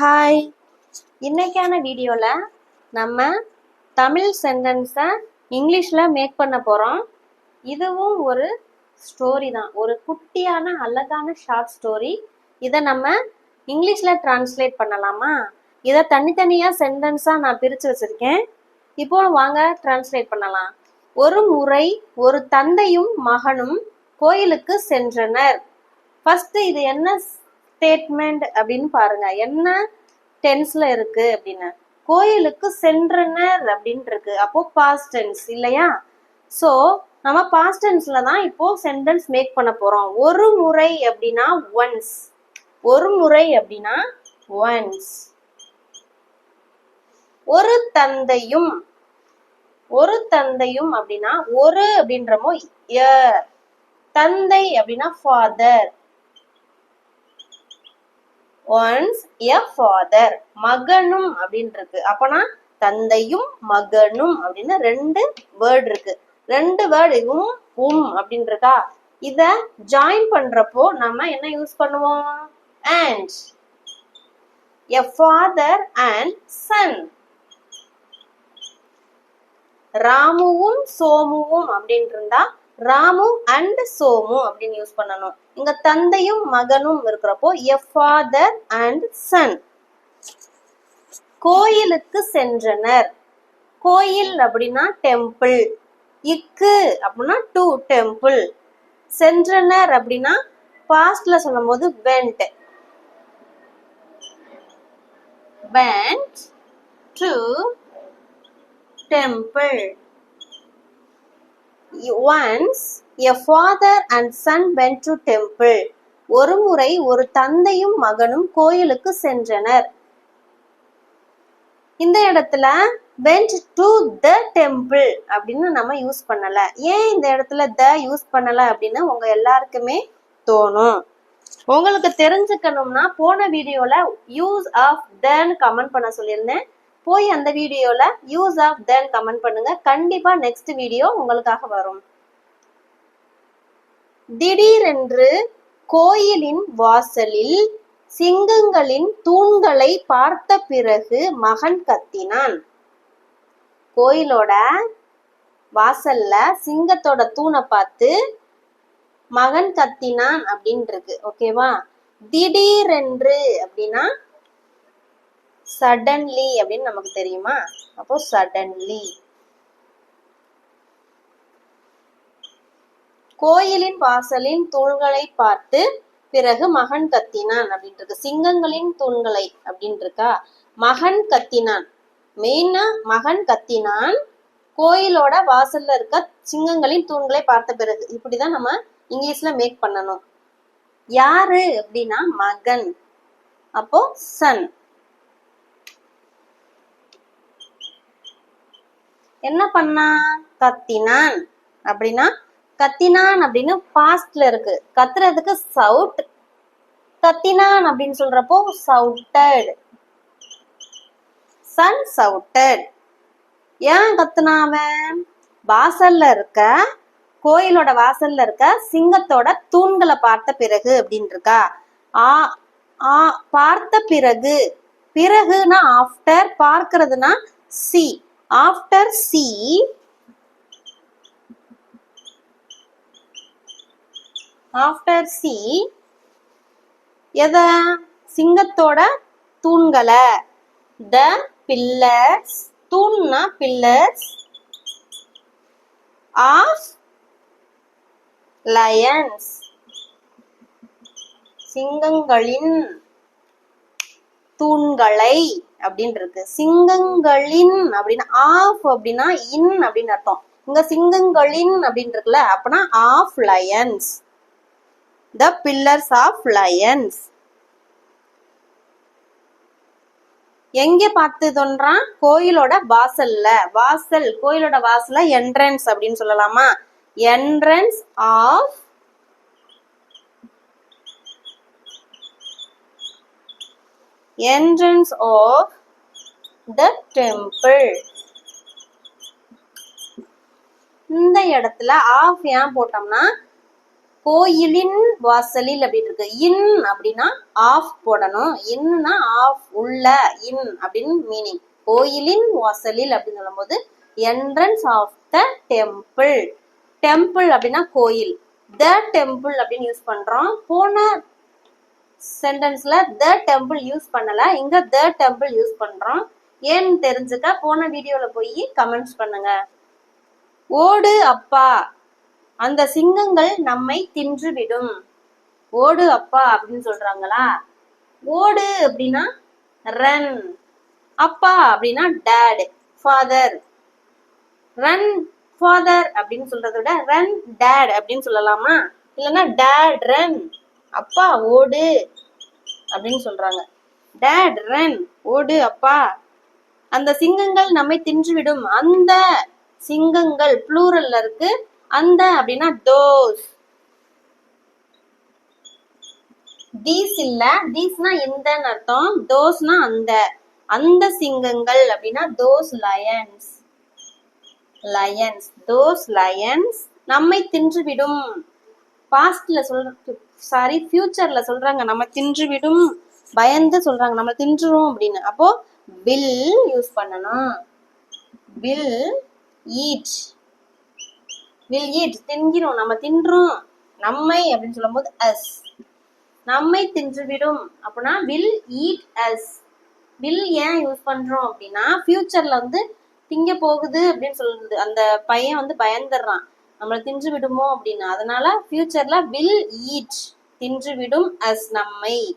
Hi இன்னைக்கான வீடியோவில் நம்ம தமிழ் சென்டென்ஸை இங்கிலீஷில் மேக் பண்ண போகிறோம் இதுவும் ஒரு ஸ்டோரி தான். ஒரு குட்டியான அழகான ஷார்ட் ஸ்டோரி இதை நம்ம இங்கிலீஷில் டிரான்ஸ்லேட் பண்ணலாமா? இதை தனித்தனியாக சென்டென்ஸாக நான் பிரித்து வச்சுருக்கேன். இப்போ வாங்க டிரான்ஸ்லேட் பண்ணலாம். ஒரு முறை ஒரு தந்தையும் மகனும் கோயிலுக்கு சென்றனர். ஃபஸ்ட்டு இது என்ன ஸ்டேட்மெண்ட் அப்படின்னு பாருங்க. என்ன டென்ஸ்ல இருக்கு அப்படின்னு. கோயிலுக்கு சென்றனர் அப்படின்னு இருக்கு. அப்போ பாஸ்ட் டென்ஸ் இல்லையா? சோ நம்ம பாஸ்ட் டென்ஸ்ல தான் இப்போ சென்டென்ஸ் மேக் பண்ண போறோம். ஒரு முறை அப்படின்னா ஒன்ஸ் ஒரு முறை அப்படின்னா ஒன்ஸ் ஒரு தந்தையும் ஒரு தந்தையும் அப்படின்னா ஒரு அப்படின்றமோ தந்தை அப்படின்னா ஃபாதர் ஒன்ஸ் எ ஃபாதர் மகனும் அப்படின்னு இருக்கு அப்பனா தந்தையும் மகனும் அப்படின்னு ரெண்டு வேர்டு இருக்கு. ரெண்டு வேர்டு உம் உம் அப்படின்னு இருக்கா இத ஜாயின் பண்றப்போ நம்ம என்ன யூஸ் பண்ணுவோம்? And a father and son ராமுவும் சோமுவும் அப்படின்னு இருந்தா ராமு அண்ட் சோமு அப்படின்னு யூஸ் பண்ணணும். இங்க தந்தையும் மகனும் இருக்கிறப்போ எ ஃபாதர் அண்ட் சன் கோயிலுக்கு சென்றனர். கோயில் அப்படின்னா டெம்பிள் இக்கு அப்படின்னா டு டெம்பிள் சென்றனர் அப்படின்னா பாஸ்ட்ல சொல்லும் போது went went to temple once a father and son went to temple. ஒரு முறை ஒரு தந்தையும் மகனும் கோயிலுக்கு சென்றனர். இந்த இடத்துல வென்ட் டு த டெம்பிள் அப்படின்னு நம்ம யூஸ் பண்ணல. ஏன் இந்த இடத்துல த யூஸ் பண்ணல அப்படின்னு உங்க எல்லாருக்குமே தோணும். உங்களுக்கு தெரிஞ்சுக்கணும்னா போன வீடியோல யூஸ் ஆஃப் தன் கமெண்ட் பண்ண சொல்லியிருந்தேன். போய் அந்த வீடியோல யூஸ் ஆஃப் தென் கமெண்ட் பண்ணுங்க. கண்டிப்பா நெக்ஸ்ட் வீடியோ உங்களுக்காக வரும். திடீரென்று கோயிலின் வாசலில் சிங்கங்களின் தூண்களை பார்த்த பிறகு மகன் கத்தினான். கோயிலோட வாசல்ல சிங்கத்தோட தூணை பார்த்து மகன் கத்தினான் அப்படின்னு இருக்கு ஓகேவா திடீரென்று அப்படின்னா சடன்லி அப்படின்னு நமக்கு தெரியுமா? அப்போ சடன்லி கோயிலின் வாசலின் தூண்களை பார்த்து பிறகு மகன் கத்தினான் அப்படின்னு இருக்கு. சிங்கங்களின் தூண்களை அப்படின்னு இருக்கா? மகன் கத்தினான். மெயினா மகன் கத்தினான். கோயிலோட வாசல்ல இருக்க சிங்கங்களின் தூண்களை பார்த்த பிறகு. இப்படிதான் நம்ம இங்கிலீஷ்ல மேக் பண்ணணும். யாரு அப்படின்னா மகன். அப்போ சன். என்ன பண்ணான் கத்தினான். அப்படின்னா கத்தினான் அப்படின்னு பாஸ்ட்ல இருக்கு. கத்துறதுக்கு சவுட் கத்தினான் அப்படின்னு சொல்றப்போ சவுட்டட் சன் சவுட்டட் ஏன் கத்துனாவன் வாசல்ல இருக்க கோயிலோட வாசல்ல இருக்க சிங்கத்தோட தூண்களை பார்த்த பிறகு அப்படின்னு இருக்கா ஆ ஆ பார்த்த பிறகு. பிறகுனா after பார்க்கறதுனா see after see after see எதை? சிங்கத்தோட தூண்களை. த பில்லர்ஸ் தூண்னா பில்லர்ஸ் ஆஃப் லயன்ஸ் சிங்கங்களின் தூண்களை. அப்படின்னு இருக்கு சிங்கங்களின் அப்படின்னா ஆஃப் அப்படின்னா இன் அப்படின்னு அர்த்தம். இங்க சிங்கங்களின் அப்படின்னு இருக்குல்ல அப்படின்னா of lions. The pillars of lions. எங்க பார்த்து தோன்றான்? கோயிலோட வாசல்ல. வாசல் கோயிலோட வாசல்ல என்ட்ரன்ஸ் அப்படின்னு சொல்லலாமா? Entrance of entrance of the temple. இந்த இடத்துல ஆஃப் ஏன் போட்டோம்னா கோயிலின் வாசலில் அப்படின்னு இருக்கு. இன் அப்படின்னா ஆஃப் போடணும். இன்னா ஆஃப் உள்ள இன் அப்படின்னு மீனிங் கோயிலின் வாசலில் அப்படின்னு சொல்லும்போது entrance of the temple temple அப்படின்னா கோயில். த டெம்பிள் அப்படின்னு யூஸ் பண்றோம். போன சென்டென்ஸில் த டெம்பிள் யூஸ் பண்ணல. இங்க த டெம்பிள் யூஸ் பண்றோம். ஏன்னு தெரிஞ்சுக்க போன வீடியோல போய் கமெண்ட்ஸ் பண்ணுங்க. ஓடு அப்பா அந்த சிங்கங்கள் நம்மை தின்றுவிடும். ஓடு அப்பா அப்படின்னு சொல்றாங்களா? ஓடு அப்படின்னா ரன் அப்பா அப்படின்னா டேட் ஃபாதர் ரன் ஃபாதர் அப்படின்னு சொல்றதை விட ரன் டேட் அப்படின்னு சொல்லலாமா? இல்லைன்னா டேட் ரன் அப்பா ஓடு அப்படின்னு சொல்றாங்க. டேட் ரன் ஓடு அப்பா. அந்த சிங்கங்கள் நம்மை தின்றுவிடும். அந்த சிங்கங்கள் ப்ளூரல்ல இருக்கு. அந்த அப்படின்னா தோஸ் தீஸ் இல்ல. தீஸ்னா இந்தன்னு அர்த்தம். தோஸ்னா அந்த. அந்த சிங்கங்கள் அப்படின்னா those lions lions those lions நம்மை தின்றுவிடும். பாஸ்ட்ல சொல்ற சாரி ஃபியூச்சர்ல சொல்றாங்க. நம்ம தின்றுவிடும் பயந்து சொல்றாங்க. நம்ம தின்றுரும் அப்படின்னு. அப்போ வில் யூஸ் பண்ணணும். வில் ஈட் வில் ஈட் தின்கிறோம். நம்ம தின்றோம் நம்மை அப்படின்னு சொல்லும்போது அஸ் நம்மை தின்றுவிடும். அப்படின்னா வில் ஈட் அஸ் வில் ஏன் யூஸ் பண்றோம் அப்படின்னா ஃபியூச்சர்ல வந்து திங்க போகுது அப்படின்னு சொல்லுது. அந்த பையன் வந்து பயந்துடுறான். நம்மளை தின்று விடுமோ அப்படின்னு அதனால ஃபியூச்சர்ல வில் ஈட் தின்று விடும் அஸ் நம்மை.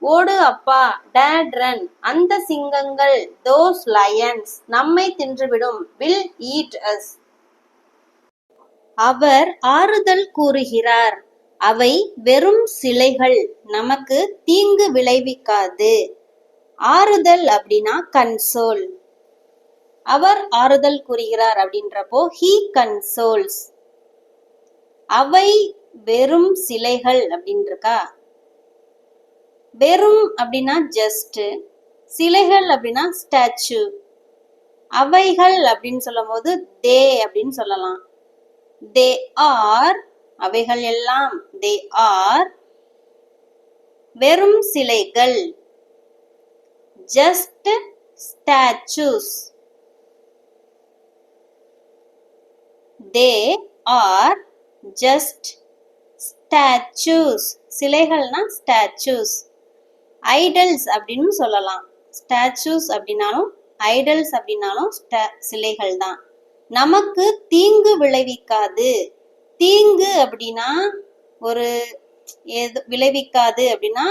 ஓடு அப்பா டேட் ரன் அந்த சிங்கங்கள் தோஸ் லயன்ஸ் நம்மை தின்றுவிடும். வில் ஈட் அஸ் அவர் ஆறுதல் கூறுகிறார். அவை வெறும் சிலைகள். நமக்கு தீங்கு விளைவிக்காது. ஆறுதல் அப்படின்னா கன்சோல் அவர் ஆறுதல் கூறுகிறார் அப்படின்றப்போ ஹீ கன்சோல்ஸ் அவை வெறும் சிலைகள் அப்படின்னு இருக்கா வெறும் அப்படின்னா ஜஸ்ட் சிலைகள் அப்படின்னா ஸ்டாச்சு அவைகள் அப்படின்னு சொல்லும் போது தே அப்படின்னு சொல்லலாம். தே ஆர் அவைகள் எல்லாம் தே ஆர் வெறும் சிலைகள். Just statues they are just statues சிலைகள்னா statues idols அப்படின்னு சொல்லலாம். ஸ்டாச்சூஸ் அப்படின்னாலும் ஐடல்ஸ் அப்படின்னாலும் சிலைகள் தான் நமக்கு தீங்கு விளைவிக்காது. தீங்கு அப்படின்னா ஒரு எது விளைவிக்காது அப்படின்னா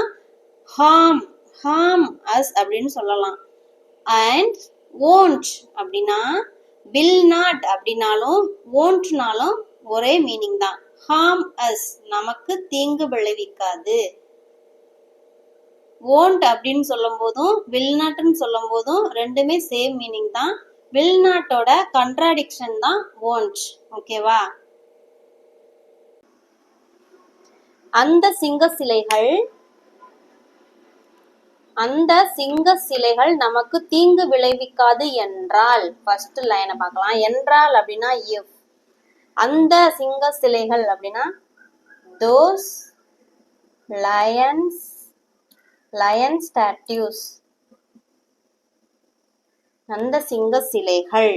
ஹார்ம் ஹார்ம் அஸ் அப்படின்னு சொல்லலாம். அண்ட் ஓன்ட் அப்படின்னா வில் நாட் அப்படின்னாலும் ஓன்ட்னாலும் ஒரே மீனிங் தான். ஹார்ம் அஸ் நமக்கு தீங்கு விளைவிக்காது. ஓன்ட் அப்படின்னு சொல்லும் போதும் வில் நாட்னு சொல்லும் போதும் ரெண்டுமே சேம் மீனிங் தான். வில் நாட்டோட கண்ட்ராடிக்ஷன் தான் ஓன்ட் ஓகேவா அந்த சிங்க சிலைகள் அந்த சிங்க சிலைகள் நமக்கு தீங்கு விளைவிக்காது என்றால் ஃபர்ஸ்ட் லைனை பார்க்கலாம். என்றால் அப்படின்னா எஃப் அந்த சிங்க சிலைகள் அப்படின்னா தோஸ் லயன்ஸ் லயன் ஸ்டாட்யூஸ் அந்த சிங்க சிலைகள்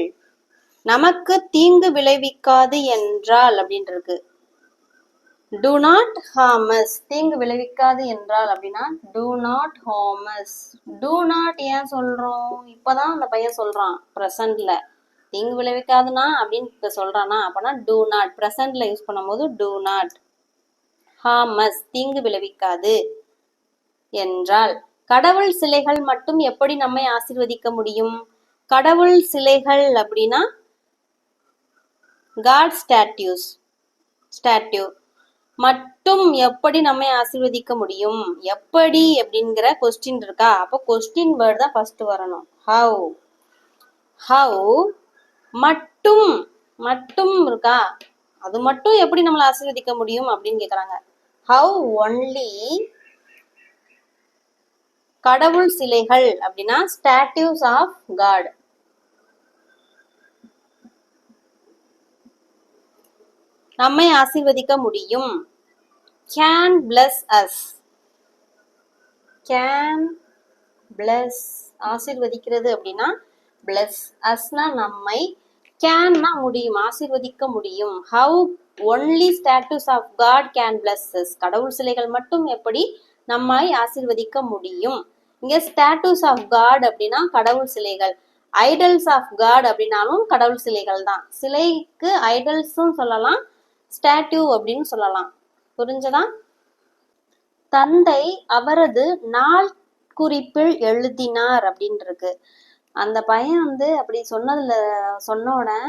நமக்கு தீங்கு விளைவிக்காது என்றால் அப்படின்ட்டு இருக்கு. டு நாட் ஹாமஸ் தீங்கு விளைவிக்காது என்றால் அப்படின்னா do not harm us do not ஏன் சொல்றோம்? இப்பதான் அந்த பையன் சொல்றான் ப்ரெசன்ட்ல தீங்கு விளைவிக்காதுனா அப்படின்னு இப்ப சொல்றானா அப்படின்னா டூ நாட் ப்ரெசன்ட்ல யூஸ் பண்ணும்போது டூ நாட் ஹாமஸ் தீங்கு விளைவிக்காது என்றால். கடவுள் சிலைகள் மட்டும் எப்படி நம்மை ஆசிர்வதிக்க முடியும்? கடவுள் சிலைகள் அப்படின்னா காட் ஸ்டாட்யூஸ் ஸ்டாட்யூ மட்டும் எப்படி நம்மை ஆசிர்வதிக்க முடியும்? எப்படி? அப்படிங்கிற கொஸ்டின் இருக்கா? அப்போ கொஸ்டின் வேர்டு தான் ஃபர்ஸ்ட் வரணும். ஹவு ஹவு மட்டும் மட்டும் இருக்கா? அது மட்டும் எப்படி நம்மளை ஆசீர்வதிக்க முடியும் அப்படின்னு கேக்குறாங்க. ஹவு ஒன்லி கடவுள் சிலைகள் அப்படின்னா ஸ்டாட்யூஸ் ஆஃப் காட் நம்மை ஆசிர்வதிக்க முடியும். Can bless us can bless ஆசிர்வதிக்கிறது அப்படின்னா பிளஸ் அஸ்னா நம்மை கேன்னா முடியும் ஆசிர்வதிக்க முடியும். How only statues of God can bless us கடவுள் சிலைகள் மட்டும் எப்படி நம்மை ஆசிர்வதிக்க முடியும்? இங்க ஸ்டாட்டூஸ் ஆஃப் காட் அப்படின்னா கடவுள் சிலைகள். ஐடல்ஸ் ஆஃப் காட் அப்படின்னாலும் கடவுள் சிலைகள் தான். சிலைக்கு ஐடல்ஸும் சொல்லலாம் ஸ்டாட்யூ அப்படின்னு சொல்லலாம். புரிஞ்சதா? தந்தை அவரது நாள் குறிப்பில் எழுதினார் அப்படின்னு இருக்கு அந்த பையன் வந்து அப்படி சொன்னதுல சொன்ன உடனே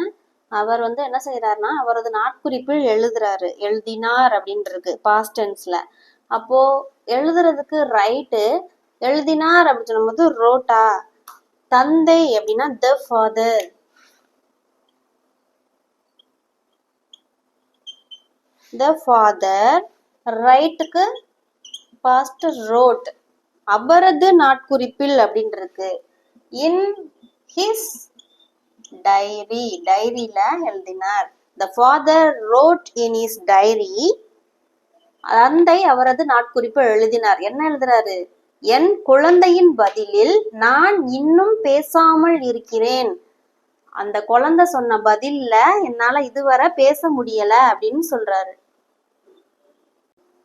அவர் வந்து என்ன செய்யறாருன்னா அவரது நாட்குறிப்பில் எழுதுறாரு எழுதினார் அப்படின்னு இருக்கு பாஸ்ட் டென்ஸ்ல அப்போ எழுதுறதுக்கு ரைட்டு எழுதினார் அப்படின்னு சொல்லும்போது ரோட்டா தந்தை அப்படின்னா த ஃபாதர் த ஃபாதர் ரைட்டுக்கு பாஸ்ட் ரோட் அவரது நாட்குறிப்பில் அப்படின்னு இருக்கு இன் ஹிஸ் டைரி டைரியில எழுதினார். The father wrote in is diary தந்தை அவரது நாட்குறிப்பு எழுதினார். என்ன எழுதுறாரு? என் குழந்தையின் பதிலில் நான் இன்னும் பேசாமல் இருக்கிறேன். அந்த குழந்தை சொன்ன பதில்ல என்னால இதுவரை பேச முடியல அப்படின்னு சொல்றாரு.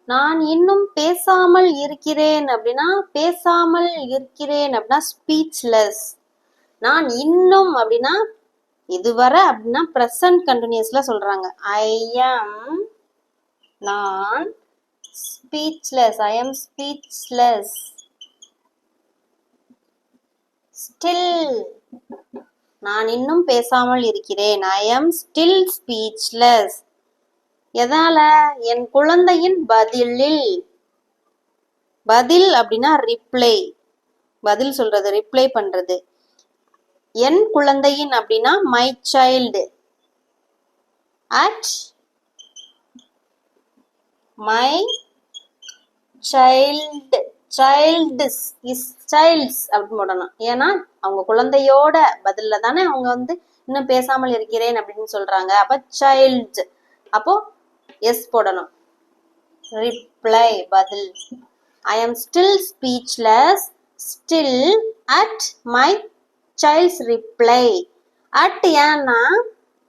நான் இன்னும் பேசாமல் இருக்கிறேன் அப்படின்னா பேசாமல் இருக்கிறேன் அப்படின்னா ஸ்பீச்லெஸ் நான் இன்னும் அப்படின்னா இதுவரை அப்படின்னா ப்ரெசன்ட் கண்டினியூஸ்ல சொல்றாங்க. ஐ எம் நான் speechless I am speechless still நான் இன்னும் பேசாமல் இருக்கிறேன். ஐ எம் ஸ்டில் ஸ்பீச்லெஸ் எதால? என் குழந்தையின் பதிலில். பதில் அப்படின்னா ரிப்ளை பதில் சொல்றது ரிப்ளை பண்றது. என் குழந்தையின் அப்படின்னா my child at my child child's is child's அப்படின்னு போடணும். ஏன்னா அவங்க குழந்தையோட பதில்ல தானே அவங்க வந்து இன்னும் பேசாமல் இருக்கிறேன் அப்படின்னு சொல்றாங்க. அப்ப சைல்டு அப்போ எஸ் போடணும். ரிப்ளை பதில். I am still speechless still at my child's reply at ஏன்னா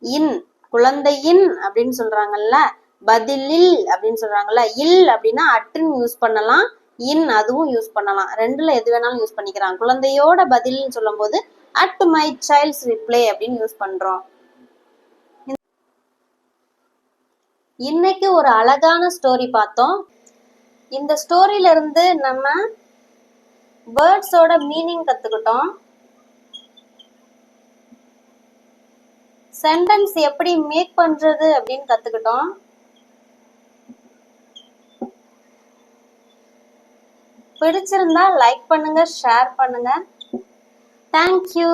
இன் குழந்தையின் அப்படின்னு சொல்றாங்கல்ல பதிலில் அப்படின்னு சொல்றாங்கல்ல இல் அப்படின்னா அட்டுன்னு யூஸ் பண்ணலாம் இன் அதுவும் யூஸ் பண்ணலாம். ரெண்டுல எது வேணாலும் யூஸ் பண்ணிக்கிறான் குழந்தையோட பதில்னு சொல்லும்போது அட் மை சைல்ட்ஸ் ரிப்ளை அப்படின்னு யூஸ் பண்றோம். இன்னைக்கு ஒரு அழகான ஸ்டோரி பார்த்தோம். இந்த ஸ்டோரியில இருந்து நம்ம வேர்ட்ஸோட மீனிங் கத்துக்கிட்டோம். சென்டென்ஸ் எப்படி மேக் பண்றது அப்படின்னு கத்துக்கிட்டோம். பிடிச்சிருந்தா லைக் பண்ணுங்க ஷேர் பண்ணுங்க. தேங்க்யூ